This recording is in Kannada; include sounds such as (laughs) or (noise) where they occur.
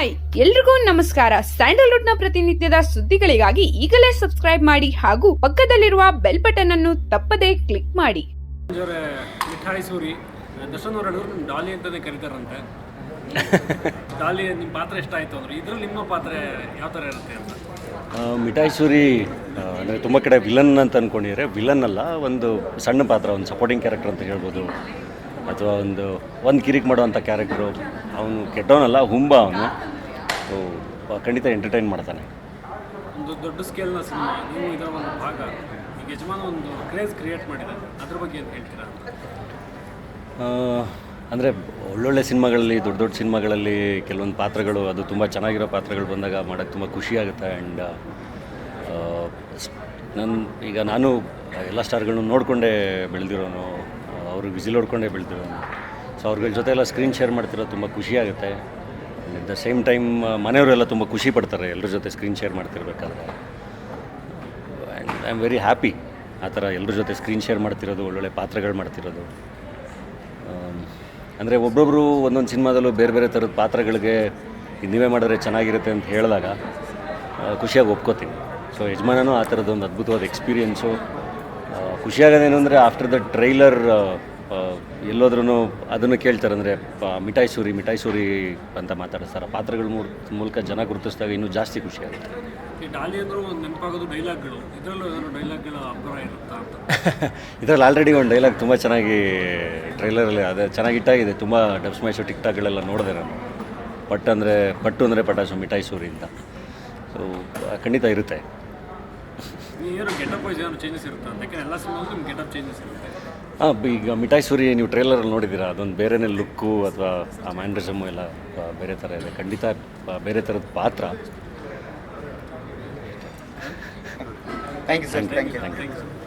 ಹಾಯ್ ಎಲ್ರಿಗೂ ನಮಸ್ಕಾರ. ಸ್ಯಾಂಡಲ್ವುಡ್ನ ಪ್ರತಿನಿತ್ಯದ ಸುದ್ದಿಗಳಿಗಾಗಿ ಈಗಲೇ ಸಬ್ಸ್ಕ್ರೈಬ್ ಮಾಡಿ ಹಾಗೂ ಪಕ್ಕದಲ್ಲಿರುವ ಬೆಲ್ ಬಟನ್ ಅನ್ನು ತಪ್ಪದೇ ಕ್ಲಿಕ್ ಮಾಡಿ. ಮಿಠಾಯಿ ಸೂರಿ. ದರ್ಶನ್ ಅವ್ರು ಹೇಳಿದ್ರು ನಿಮ್ಮ ಡಾಲಿ ಅಂತಲೇ ಕರೀತಾರಂತೆ. ಡಾಲಿ ನಿಮ್ಮ ಪಾತ್ರ ಇಷ್ಟ ಆಯಿತು ಅಂದ್ರೆ ಇದ್ರಲ್ಲಿ ನಿಮ್ಮ ಪಾತ್ರ ಯಾವ ಥರ ಇರುತ್ತೆ ಅಂತ. ಆ, ಮಿಠಾಯಿ ಸೂರಿ ಅಂದರೆ ತುಂಬ ಕಡೆ ವಿಲನ್ ಅಂತ ಅಂದ್ಕೊಂಡಿದ್ರೆ ವಿಲನ್ ಅಲ್ಲ ಒಂದು ಸಣ್ಣ ಪಾತ್ರ ಒಂದು ಸಪೋರ್ಟಿಂಗ್ ಕ್ಯಾರೆಕ್ಟರ್ ಅಂತ ಹೇಳ್ಬೋದು. ಅಥವಾ ಒಂದು ಒಂದು ಕಿರಿಕ್ ಮಾಡುವಂಥ ಕ್ಯಾರೆಕ್ಟ್ರು ಅವನು ಕೆಟ್ಟವನಲ್ಲ ಹುಂಬ ಅವನು. ಸೊ ಖಂಡಿತ ಎಂಟರ್ಟೈನ್ ಮಾಡ್ತಾನೆ. ಒಂದು ದೊಡ್ಡ ಸ್ಕೇಲ್ನ ಸಿನಿಮಾ ನೀವು ಇದರ ಒಂದು ಭಾಗ ಈಗ ಯಜಮಾನ ಒಂದು ಕ್ರೇಜ್ ಕ್ರಿಯೇಟ್ ಮಾಡಿದ್ದಾರೆ ಅದ್ರ ಬಗ್ಗೆ ಏನು ಹೇಳ್ತೀರಾ? ಅಂದರೆ ಒಳ್ಳೊಳ್ಳೆ ಸಿನಿಮಾಗಳಲ್ಲಿ ದೊಡ್ಡ ದೊಡ್ಡ ಸಿನಿಮಾಗಳಲ್ಲಿ ಕೆಲವೊಂದು ಪಾತ್ರಗಳು ಅದು ತುಂಬ ಚೆನ್ನಾಗಿರೋ ಪಾತ್ರಗಳು ಬಂದಾಗ ಮಾಡೋಕ್ಕೆ ತುಂಬ ಖುಷಿ ಆಗುತ್ತೆ. ಆ್ಯಂಡ್ ನನ್ನ ಈಗ ನಾನು ಎಲ್ಲ ಸ್ಟಾರ್ಗಳನ್ನೂ ನೋಡಿಕೊಂಡೇ ಬೆಳೆದಿರೋನು ಅವ್ರಿಗೆ ವಿಸಿಲ್ ಹೊಡ್ಕೊಂಡೇ ಬೆಳೆದಿರೋನು. ಸೊ ಅವ್ರಗಳ ಜೊತೆ ಎಲ್ಲ ಸ್ಕ್ರೀನ್ ಶೇರ್ ಮಾಡ್ತಿರೋದು ತುಂಬ ಖುಷಿ ಅಟ್ ದ ಸೇಮ್ ಟೈಮ್ ಮನೆಯವರೆಲ್ಲ ತುಂಬ ಖುಷಿ ಪಡ್ತಾರೆ ಎಲ್ಲರ ಜೊತೆ screen share ಮಾಡ್ತಿರ್ಬೇಕಾದ್ರೆ. And I am very happy ಆ ಥರ ಎಲ್ಲರ ಜೊತೆ ಸ್ಕ್ರೀನ್ ಶೇರ್ ಮಾಡ್ತಿರೋದು, ಒಳ್ಳೊಳ್ಳೆ ಪಾತ್ರಗಳು ಮಾಡ್ತಿರೋದು. ಅಂದರೆ ಒಬ್ಬೊಬ್ಬರು ಒಂದೊಂದು ಸಿನಿಮಾದಲ್ಲೂ ಬೇರೆ ಬೇರೆ ಥರದ ಪಾತ್ರಗಳಿಗೆ ನೀವೇ ಮಾಡಿದ್ರೆ ಚೆನ್ನಾಗಿರುತ್ತೆ ಅಂತ ಹೇಳಿದಾಗ ಖುಷಿಯಾಗಿ ಒಪ್ಕೋತೀನಿ. ಸೊ ಯಜಮಾನನೂ ಆ ಥರದ್ದೊಂದು ಅದ್ಭುತವಾದ ಎಕ್ಸ್ಪೀರಿಯೆನ್ಸು ಖುಷಿಯಾಗೋದೇನು ಅಂದರೆ ಆಫ್ಟರ್ ದ ಟ್ರೈಲರ್ ಎಲ್ಲೋದ್ರೂ ಅದನ್ನು ಕೇಳ್ತಾರೆ ಅಂದರೆ ಮಿಠಾಯಿ ಸೂರಿ ಮಿಠಾಯಿ ಸೂರಿ ಅಂತ ಮಾತಾಡಿಸ್ತಾರೆ ಪಾತ್ರಗಳ ಮೂಲಕ ಜನ ಗುರುತಿಸಿದಾಗ ಇನ್ನೂ ಜಾಸ್ತಿ ಖುಷಿ ಆಗುತ್ತೆ. ಇದರಲ್ಲೂ ಆಲ್ರೆಡಿ (laughs) ಒಂದು ಡೈಲಾಗ್ ತುಂಬ ಚೆನ್ನಾಗಿ ಟ್ರೈಲರಲ್ಲಿ ಅದೇ ಚೆನ್ನಾಗಿ ಇಟ್ಟಾಗಿದೆ ತುಂಬ ಡಬ್ಸ್ ಸ್ಮ್ಯಾಶು ಟಿಕ್ ಟಾಕ್ಗಳೆಲ್ಲ ನೋಡಿದೆ ನಾನು. ಪಟ್ ಅಂದರೆ ಪಟ್ಟು ಅಂದರೆ ಪಟಾಸು ಮಿಠಾಯಿ ಸೂರಿ ಅಂತ. ಸೊ ಖಂಡಿತ ಇರುತ್ತೆ. ಏನು ಗೆಟಪ್ ವೈಸ್ ಏನು ಚೇಂಜಸ್ ಇರುತ್ತಾ ಅಂತ ಯಾಕೆಂದ್ರೆ ಎಲ್ಲ ನಿಮ್ಮ ಗೆಟಪ್ ಚೇಂಜಸ್ ಇರುತ್ತೆ. ಹಾಂ ಈಗ ಮಿಠಾಯಿ ಸೂರಿ ನೀವು ಟ್ರೈಲರಲ್ಲಿ ನೋಡಿದ್ದೀರಾ? ಅದೊಂದು ಬೇರೆನೇ ಲುಕ್ಕು ಅಥವಾ ಆ ಮ್ಯಾಂಡ್ರಿಸಮು ಎಲ್ಲ ಬೇರೆ ಥರ ಇದೆ. ಖಂಡಿತ ಬೇರೆ ಥರದ ಪಾತ್ರ. Thank you sir thank you thank you